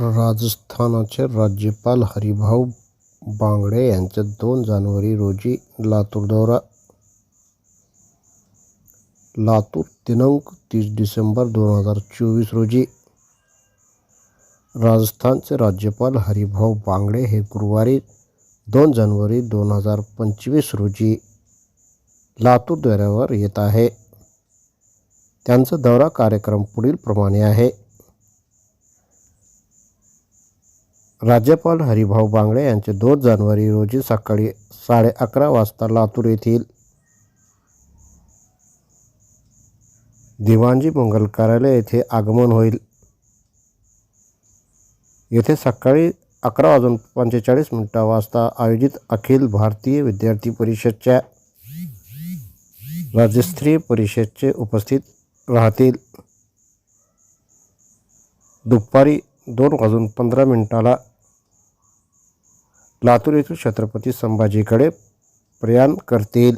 राजस्थानचे राज्यपाल हरिभाऊ बांगडे यांचा दोन जानेवारी रोजी लातूर दौरा. लातूर दिनांक तीस डिसेंबर दोन हजार चोवीस रोजी राजस्थानचे राज्यपाल हरिभाऊ बांगडे हे गुरुवारी दोन जानेवारी दोन हजार पंचवीस रोजी लातूर दौऱ्यावर येत आहे. त्यांचा दौरा कार्यक्रम पुढीलप्रमाणे आहे. राज्यपाल हरिभाऊ बांगडे यांचे दोन जानेवारी रोजी सकाळी साडे अकरा वाजता लातूर येथील दिवाणजी मंगल कार्यालय येथे आगमन होईल. येथे सकाळी अकरा वाजून पंचेचाळीस मिनिटा वाजता आयोजित अखिल भारतीय विद्यार्थी परिषदच्या राज्यस्तरीय परिषदेचे उपस्थित राहतील. दुपारी दोन वाजून पंधरा मिनिटाला लातूर येथील छत्रपती संभाजीकडे प्रयाण करतील.